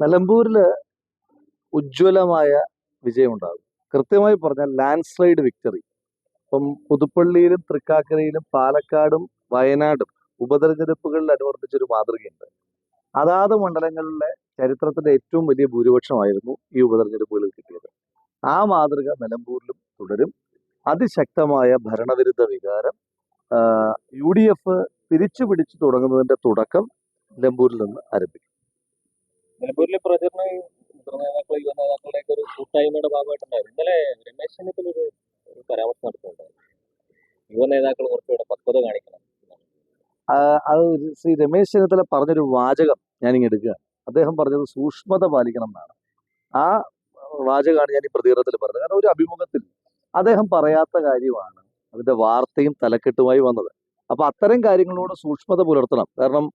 നിലമ്പൂരിൽ ഉജ്ജ്വലമായ വിജയമുണ്ടാകും. കൃത്യമായി പറഞ്ഞാൽ ലാൻഡ് സ്ലൈഡ് വിക്ടറി. ഇപ്പം പുതുപ്പള്ളിയിലും തൃക്കാക്കരയിലും പാലക്കാടും വയനാടും ഉപതെരഞ്ഞെടുപ്പുകളിൽ അനുവർത്തിച്ചൊരു മാതൃകയുണ്ട്. അതാത് മണ്ഡലങ്ങളിലെ ചരിത്രത്തിന്റെ ഏറ്റവും വലിയ ഭൂരിപക്ഷമായിരുന്നു ഈ ഉപതെരഞ്ഞെടുപ്പുകളിൽ കിട്ടിയത്. ആ മാതൃക നിലമ്പൂരിലും തുടരും. അതിശക്തമായ ഭരണവിരുദ്ധ വികാരം യു ഡി എഫ് തിരിച്ചു പിടിച്ചു തുടങ്ങുന്നതിന്റെ തുടക്കം നിലമ്പൂരിൽ നിന്ന് ആരംഭിക്കും. നിലമ്പൂരിലെ പ്രചരണം മുതിർന്ന നേതാക്കൾ യുവ നേതാക്കളുടെ ഒരു കൂട്ടായ്മയുടെ ഭാഗമായിട്ടുണ്ടായിരുന്നു. ഇന്നലെ രമേശ് ചെന്നിത്തല ഒരു പരാമർശം നടത്തുന്നുണ്ടായിരുന്നു യുവ നേതാക്കൾ കുറച്ചുകൂടെ പക്വത കാണിക്കണം. അത് ശ്രീ രമേശ് ചെന്നിത്തല പറഞ്ഞൊരു വാചകം ഞാനിങ്ങ് എടുക്കുക. അദ്ദേഹം പറഞ്ഞത് സൂക്ഷ്മത പാലിക്കണം എന്നാണ്. ആ വാചകമാണ് ഞാൻ ഈ പ്രതികരണത്തിൽ പറഞ്ഞത്. കാരണം ഒരു അഭിമുഖത്തിൽ അദ്ദേഹം പറയാത്ത കാര്യമാണ് അതിന്റെ വാർത്തയും തലക്കെട്ടുമായി വന്നത്. അപ്പൊ അത്തരം കാര്യങ്ങളോട് സൂക്ഷ്മത പുലർത്തണം. കാരണം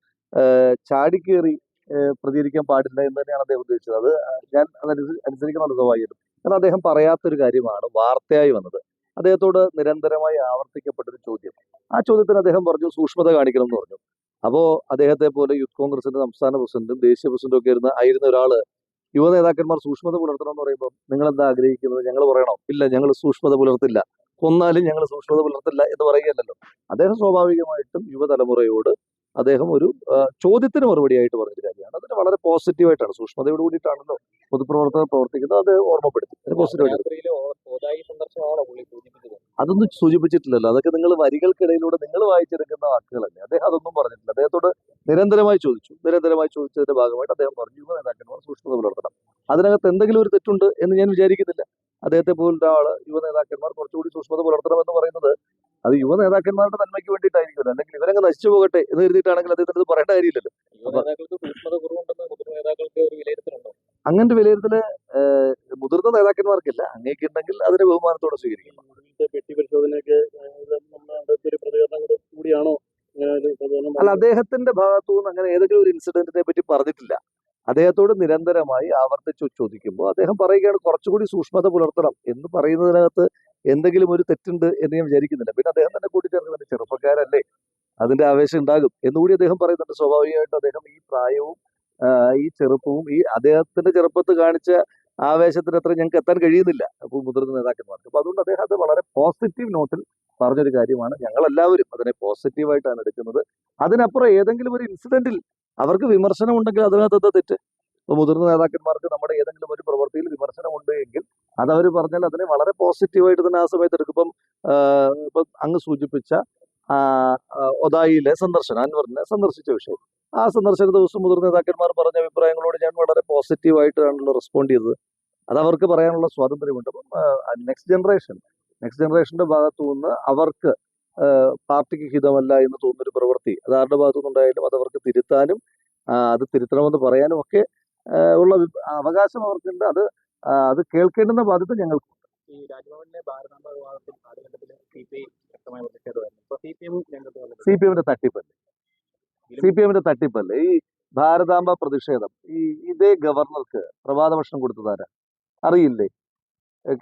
ചാടിക്കേറി പ്രതികരിക്കാൻ പാടില്ല എന്ന് തന്നെയാണ് അദ്ദേഹം ഉദ്ദേശിച്ചത്. അത് ഞാൻ അതനുസരി അനുസരിക്കണമല്ലോ സ്വാഭാവികം കാരണം അദ്ദേഹം പറയാത്തൊരു കാര്യമാണ് വാർത്തയായി വന്നത്. അദ്ദേഹത്തോട് നിരന്തരമായി ആവർത്തിക്കപ്പെട്ടൊരു ചോദ്യം. ആ ചോദ്യത്തിന് അദ്ദേഹം പറഞ്ഞു സൂക്ഷ്മത കാണിക്കണം എന്ന് പറഞ്ഞു. അപ്പോൾ അദ്ദേഹത്തെ പോലെ യൂത്ത് കോൺഗ്രസിന്റെ സംസ്ഥാന പ്രസിഡന്റും ദേശീയ പ്രസിഡന്റും ഒക്കെ ഇരുന്ന ആയിരുന്ന ഒരാൾ യുവ നേതാക്കന്മാർ സൂക്ഷ്മത പുലർത്തണം എന്ന് പറയുമ്പോൾ നിങ്ങൾ എന്താ ആഗ്രഹിക്കുന്നത്? ഞങ്ങൾ പറയണോ? ഇല്ല ഞങ്ങൾ സൂക്ഷ്മത പുലർത്തില്ല. കൊന്നാലും ഞങ്ങൾ സൂക്ഷ്മത പുലർത്തില്ല എന്ന് പറയുകയല്ലല്ലോ. അദ്ദേഹം സ്വാഭാവികമായിട്ടും യുവതലമുറയോട് അദ്ദേഹം ഒരു ചോദ്യത്തിന് മറുപടിയായിട്ട് പറഞ്ഞൊരു കാര്യമാണ്. അതിന് വളരെ പോസിറ്റീവായിട്ടാണ് സൂക്ഷ്മതയോട് കൂടിയിട്ടാണല്ലോ പൊതുപ്രവർത്തകർ പ്രവർത്തിക്കുന്നത്. അത് ഓർമ്മപ്പെടുത്തി. അതിന് പോസിറ്റീവായിട്ട് അതൊന്നും സൂചിപ്പിച്ചിട്ടില്ലല്ലോ. അതൊക്കെ നിങ്ങൾ വരികൾക്കിടയിലൂടെ നിങ്ങൾ വായിച്ചെടുക്കുന്ന വാക്കുകളല്ലേ. അദ്ദേഹം അതൊന്നും പറഞ്ഞിട്ടില്ല. അദ്ദേഹത്തോട് നിരന്തരമായി ചോദിച്ചു. നിരന്തരമായി ചോദിച്ചതിന്റെ ഭാഗമായിട്ട് അദ്ദേഹം പറഞ്ഞു യുവ നേതാക്കന്മാർ സൂക്ഷ്മത പുലർത്തണം. അതിനകത്ത് എന്തെങ്കിലും ഒരു തെറ്റുണ്ട് എന്ന് ഞാൻ വിചാരിക്കുന്നില്ല. അദ്ദേഹത്തെ പോലുള്ള ആൾ യുവ നേതാക്കന്മാർ കുറച്ചുകൂടി സൂക്ഷ്മത പുലർത്തണം എന്ന് പറയുന്നത് അത് യുവ നേതാക്കന്മാരുടെ നന്മയ്ക്ക് വേണ്ടിയിട്ടായിരിക്കുമല്ലോ. അല്ലെങ്കിൽ ഇവരങ്ങ് നശിച്ചു പോകട്ടെ എന്ന് കരുതിയിട്ടാണെങ്കിൽ അദ്ദേഹത്തിന് അത് പറയേണ്ട കാര്യമില്ലല്ലോ. മുതിർന്ന ഒരു അങ്ങനത്തെ വിലയിരുത്തൽ മുതിർന്ന നേതാക്കന്മാർക്കില്ല. അങ്ങേക്കുണ്ടെങ്കിൽ അതിനെ ബഹുമാനത്തോടെ സ്വീകരിക്കും. അല്ല അദ്ദേഹത്തിന്റെ ഭാഗത്തു നിന്ന് അങ്ങനെ ഏതെങ്കിലും ഒരു ഇൻസിഡന്റിനെ പറ്റി പറഞ്ഞിട്ടില്ല. അദ്ദേഹത്തോട് നിരന്തരമായി ആവർത്തിച്ചു ചോദിക്കുമ്പോൾ അദ്ദേഹം പറയുകയാണ് കുറച്ചുകൂടി സൂക്ഷ്മത പുലർത്തണം എന്ന് പറയുന്നതിനകത്ത് എന്തെങ്കിലും ഒരു തെറ്റുണ്ട് എന്ന് ഞാൻ വിചാരിക്കുന്നില്ല. പിന്നെ അദ്ദേഹം തന്നെ കൂട്ടിച്ചേർക്കുന്നുണ്ട് ചെറുപ്പക്കാരല്ലേ. അതിന്റെ ആവേശം ഉണ്ടാകും. എന്നുകൂടി അദ്ദേഹം പറയുന്നുണ്ട്. സ്വാഭാവികമായിട്ട് അദ്ദേഹം ഈ പ്രായവും ഈ ചെറുപ്പവും ഈ അദ്ദേഹത്തിന്റെ ചെറുപ്പത്ത് കാണിച്ച ആവേശത്തിന് അത്ര ഞങ്ങൾക്ക് എത്താൻ കഴിയുന്നില്ല. അപ്പോൾ മുതിർന്ന നേതാക്കന്മാർക്ക്. അപ്പൊ അതുകൊണ്ട് അദ്ദേഹം അത് വളരെ പോസിറ്റീവ് നോട്ടിൽ പറഞ്ഞൊരു കാര്യമാണ്. ഞങ്ങൾ എല്ലാവരും അതിനെ പോസിറ്റീവായിട്ടാണ് എടുക്കുന്നത്. അതിനപ്പുറം ഏതെങ്കിലും ഒരു ഇൻസിഡന്റിൽ അവർക്ക് വിമർശനം ഉണ്ടെങ്കിൽ അതിനകത്ത് തെറ്റ്? അപ്പൊ മുതിർന്ന നേതാക്കന്മാർക്ക് നമ്മുടെ ഏതെങ്കിലും ഒരു പ്രവൃത്തിയിൽ വിമർശനമുണ്ട് എങ്കിൽ അത് അവർ പറഞ്ഞാൽ അതിനെ വളരെ പോസിറ്റീവായിട്ട് തന്നെ ആ സമയത്ത് എടുക്കും. ഇപ്പം അങ്ങ് സൂചിപ്പിച്ച ഒതായിലെ സന്ദർശനം അൻവറിനെ സന്ദർശിച്ച വിഷയം. ആ സന്ദർശന ദിവസം മുതിർന്ന നേതാക്കന്മാർ പറഞ്ഞ അഭിപ്രായങ്ങളോട് ഞാൻ വളരെ പോസിറ്റീവായിട്ടാണല്ലോ റെസ്പോണ്ട് ചെയ്തത്. അത് അവർക്ക് പറയാനുള്ള സ്വാതന്ത്ര്യമുണ്ട്. അപ്പം നെക്സ്റ്റ് ജനറേഷൻ നെക്സ്റ്റ് ജനറേഷന്റെ ഭാഗത്തു നിന്ന് അവർക്ക് പാർട്ടിക്ക് ഹിതമല്ല എന്ന് തോന്നുന്നൊരു പ്രവൃത്തി അത് ആരുടെ ഭാഗത്തു നിന്നുണ്ടായാലും അത് അവർക്ക് തിരുത്താനും അത് തിരുത്തണമെന്ന് പറയാനും ഒക്കെ ഉള്ള അവകാശം അവർക്കുണ്ട്. അത് അത് കേൾക്കേണ്ടുന്ന ബാധ്യത ഞങ്ങൾക്ക് ഈ രാജ്ഭവനിലെ ഭാരതാംബ വിവാദത്തിൽ ആദ്യഘട്ടത്തിൽ സി പി ഐ ശക്തമായ പ്രതിഷേധമായിരുന്നു. ഇപ്പൊ സി പി എം രംഗത്ത് വന്നിട്ടുണ്ട്. സി പി എമ്മിന്റെ തട്ടിപ്പല്ലേ? സി പി എമ്മിന്റെ തട്ടിപ്പല്ലേ? ഈ ഭാരതാംബ പ്രതിഷേധം ഈ ഇതേ ഗവർണർക്ക് പ്രഭാത ഭക്ഷണം കൊടുത്തതാരാ അറിയില്ലേ?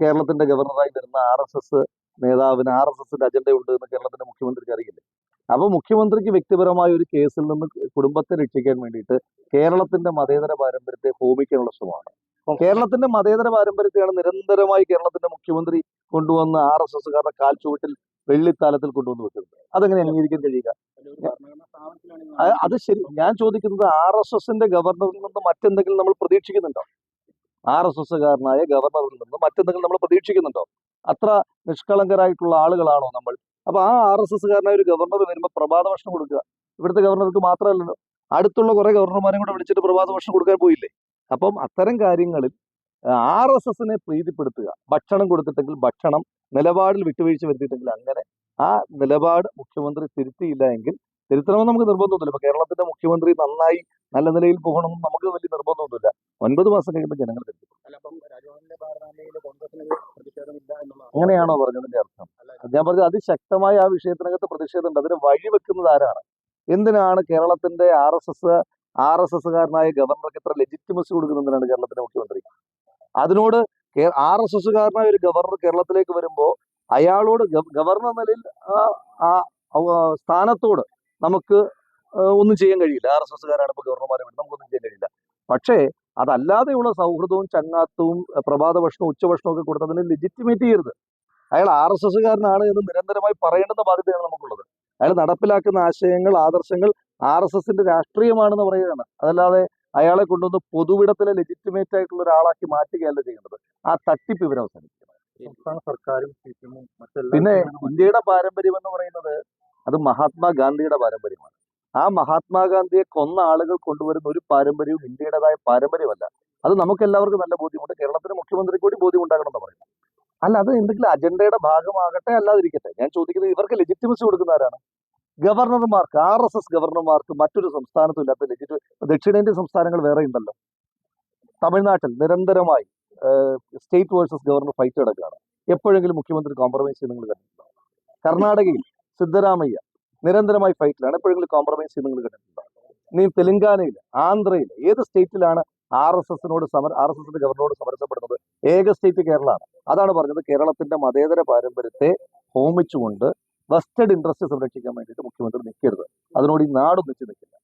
കേരളത്തിന്റെ ഗവർണറായി വരുന്ന ആർ എസ് എസ് നേതാവിന് ആർ എസ് എസിന്റെ അജണ്ട ഉണ്ട് എന്ന് കേരളത്തിന്റെ മുഖ്യമന്ത്രിക്ക് അറിയില്ലേ? അപ്പൊ മുഖ്യമന്ത്രിക്ക് വ്യക്തിപരമായ ഒരു കേസിൽ നിന്ന് കുടുംബത്തെ രക്ഷിക്കാൻ വേണ്ടിയിട്ട് കേരളത്തിന്റെ മതേതര പാരമ്പര്യത്തെ ഹോമിക്കാനുള്ള ശ്രമമാണ്. കേരളത്തിന്റെ മതേതര പാരമ്പര്യത്തെയാണ് നിരന്തരമായി കേരളത്തിന്റെ മുഖ്യമന്ത്രി കൊണ്ടുവന്ന് ആർ എസ് എസ്സുകാരുടെ കാൽച്ചുവട്ടിൽ വെള്ളിത്താലത്തിൽ കൊണ്ടുവന്ന് വെക്കുന്നത് അതെങ്ങനെ അംഗീകരിക്കാൻ കഴിയുക? അത് ശരി. ഞാൻ ചോദിക്കുന്നത് ആർ എസ് എസിന്റെ ഗവർണറിൽ നിന്ന് മറ്റെന്തെങ്കിലും നമ്മൾ പ്രതീക്ഷിക്കുന്നുണ്ടോ? ആർ എസ് എസ്സുകാരനായ ഗവർണറിൽ നിന്ന് മറ്റെന്തെങ്കിലും നമ്മൾ പ്രതീക്ഷിക്കുന്നുണ്ടോ? അത്ര നിഷ്കളങ്കരായിട്ടുള്ള ആളുകളാണോ നമ്മൾ? അപ്പൊ ആ ആർ എസ് എസ്സുകാരനായ ഒരു ഗവർണർ വരുമ്പോൾ പ്രഭാത ഭക്ഷണം കൊടുക്കുക. ഇവിടുത്തെ ഗവർണർക്ക് മാത്രമല്ലല്ലോ. അടുത്തുള്ള കുറെ ഗവർണർമാരെയും കൂടെ വിളിച്ചിട്ട് പ്രഭാത ഭക്ഷണം കൊടുക്കാൻ പോയില്ലേ? അപ്പം അത്തരം കാര്യങ്ങളിൽ ആർ എസ് എസിനെ പ്രീതിപ്പെടുത്തുക. ഭക്ഷണം കൊടുത്തിട്ടെങ്കിൽ ഭക്ഷണം നിലപാടിൽ വിട്ടുവീഴ്ച വരുത്തിയിട്ടെങ്കിൽ അങ്ങനെ ആ നിലപാട് മുഖ്യമന്ത്രി തിരുത്തിയില്ല എങ്കിൽ തിരുത്തണമെന്ന് നമുക്ക് നിർബന്ധമൊന്നുമില്ല. ഇപ്പൊ കേരളത്തിന്റെ മുഖ്യമന്ത്രി നന്നായി നല്ല നിലയിൽ പോകണമെന്ന് നമുക്ക് വലിയ നിർബന്ധമൊന്നുമില്ല. ഒൻപത് മാസം കഴിയുമ്പോൾ ജനങ്ങൾ തിരുത്തും. അങ്ങനെയാണോ പറഞ്ഞതിന്റെ അർത്ഥം? ഞാൻ പറഞ്ഞത് അതിശക്തമായ ആ വിഷയത്തിനകത്ത് പ്രതിഷേധമുണ്ട് അതിന് വഴിവെക്കുന്നത് ആരാണ്? എന്തിനാണ് കേരളത്തിന്റെ R S S R S എസ്സുകാരനായ ഗവർണർക്ക് എത്ര ലെജിറ്റിമസി കൊടുക്കുന്നതിനാണ് കേരളത്തിന്റെ മുഖ്യമന്ത്രി. അതിനോട് ആർ എസ് എസ്സുകാരനായ ഒരു ഗവർണർ കേരളത്തിലേക്ക് വരുമ്പോൾ അയാളോട് ഗവർണർ നിലയിൽ സ്ഥാനത്തോട് നമുക്ക് ഒന്നും ചെയ്യാൻ കഴിയില്ല. ആർ എസ് എസ്സുകാരാണ് ഇപ്പോൾ ഗവർണർമാരെ വിടുന്നത്. നമുക്കൊന്നും ചെയ്യാൻ കഴിയില്ല. പക്ഷേ അതല്ലാതെയുള്ള സൗഹൃദവും ചങ്ങാത്തവും പ്രഭാത ഭക്ഷണവും ഉച്ചഭക്ഷണവും ഒക്കെ കൊടുത്തതിന് ലെജിറ്റിമേറ്റ് ചെയ്യരുത്. അയാൾ ആർ എസ് എസ്സുകാരനാണ് എന്ന് നിരന്തരമായി പറയേണ്ടുന്ന ബാധ്യതയാണ് നമുക്കുള്ളത്. അയാൾ നടപ്പിലാക്കുന്ന ആശയങ്ങൾ ആദർശങ്ങൾ ആർ എസ് എസിന്റെ രാഷ്ട്രീയമാണെന്ന് പറയുകയാണ്. അതല്ലാതെ അയാളെ കൊണ്ടുവന്ന് പൊതുവിടത്തിലെ ലെജിറ്റിമേറ്റ് ആയിട്ടുള്ള ഒരാളാക്കി മാറ്റുകയല്ല ചെയ്യേണ്ടത് ആ തട്ടിപ്പ് ഇവരെ അവസാനിപ്പിക്കുന്നത് സംസ്ഥാന സർക്കാരും പിന്നെ ഇന്ത്യയുടെ പാരമ്പര്യം എന്ന് പറയുന്നത് അത് മഹാത്മാഗാന്ധിയുടെ പാരമ്പര്യമാണ്. ആ മഹാത്മാഗാന്ധിയെ കൊന്ന ആളുകൾ കൊണ്ടുവരുന്ന ഒരു പാരമ്പര്യവും ഇന്ത്യയുടേതായ പാരമ്പര്യമല്ല. അത് നമുക്ക് എല്ലാവർക്കും നല്ല ബോധ്യമുണ്ട്. കേരളത്തിന് മുഖ്യമന്ത്രി കൂടി ബോധ്യമുണ്ടാകണം എന്ന് പറയുന്നത് അല്ല അത് എന്തെങ്കിലും അജണ്ടയുടെ ഭാഗമാകട്ടെ അല്ലാതിരിക്കട്ടെ. ഞാൻ ചോദിക്കുന്നത് ഇവർക്ക് ലെജിറ്റിമസി കൊടുക്കുന്ന ആരാണ് ഗവർണർമാർക്ക് ആർ എസ് എസ് ഗവർണർമാർക്ക് മറ്റൊരു സംസ്ഥാനത്തും ഇല്ലാത്ത ലെജിറ്റി ദക്ഷിണേന്ത്യൻ സംസ്ഥാനങ്ങൾ വേറെ ഉണ്ടല്ലോ. തമിഴ്നാട്ടിൽ നിരന്തരമായി സ്റ്റേറ്റ് വേഴ്സസ് ഗവർണർ ഫൈറ്റ് നടക്കുകയാണ്. എപ്പോഴെങ്കിലും മുഖ്യമന്ത്രി കോംപ്രമൈസ് ചെയ്ത് നിങ്ങൾ കണ്ടിട്ടുണ്ടോ? കർണാടകയിൽ സിദ്ധരാമയ്യ നിരന്തരമായി ഫൈറ്റിലാണ് എപ്പോഴെങ്കിലും കോംപ്രമൈസ് ചെയ്ത് നിങ്ങൾ കണ്ടിട്ടുണ്ടോ? ഇനി തെലങ്കാനയിൽ ആന്ധ്രയിൽ ഏത് സ്റ്റേറ്റിലാണ് ആർ എസ് എസിനോട് സമര ആർ എസ് എസിന്റെ ഗവർണറോട് സമരസപ്പെടുന്നത് ഏക സ്റ്റേറ്റ് കേരളമാണ്. അതാണ് പറഞ്ഞത് കേരളത്തിന്റെ മതേതര പാരമ്പര്യത്തെ ഹോമിച്ചുകൊണ്ട് വെസ്റ്റഡ് ഇൻട്രസ്റ്റ് സംരക്ഷിക്കാൻ വേണ്ടിയിട്ട് മുഖ്യമന്ത്രി നിൽക്കരുത്. അതിനോട് ഈ നാടൊന്നിച്ച് നിൽക്കില്ല.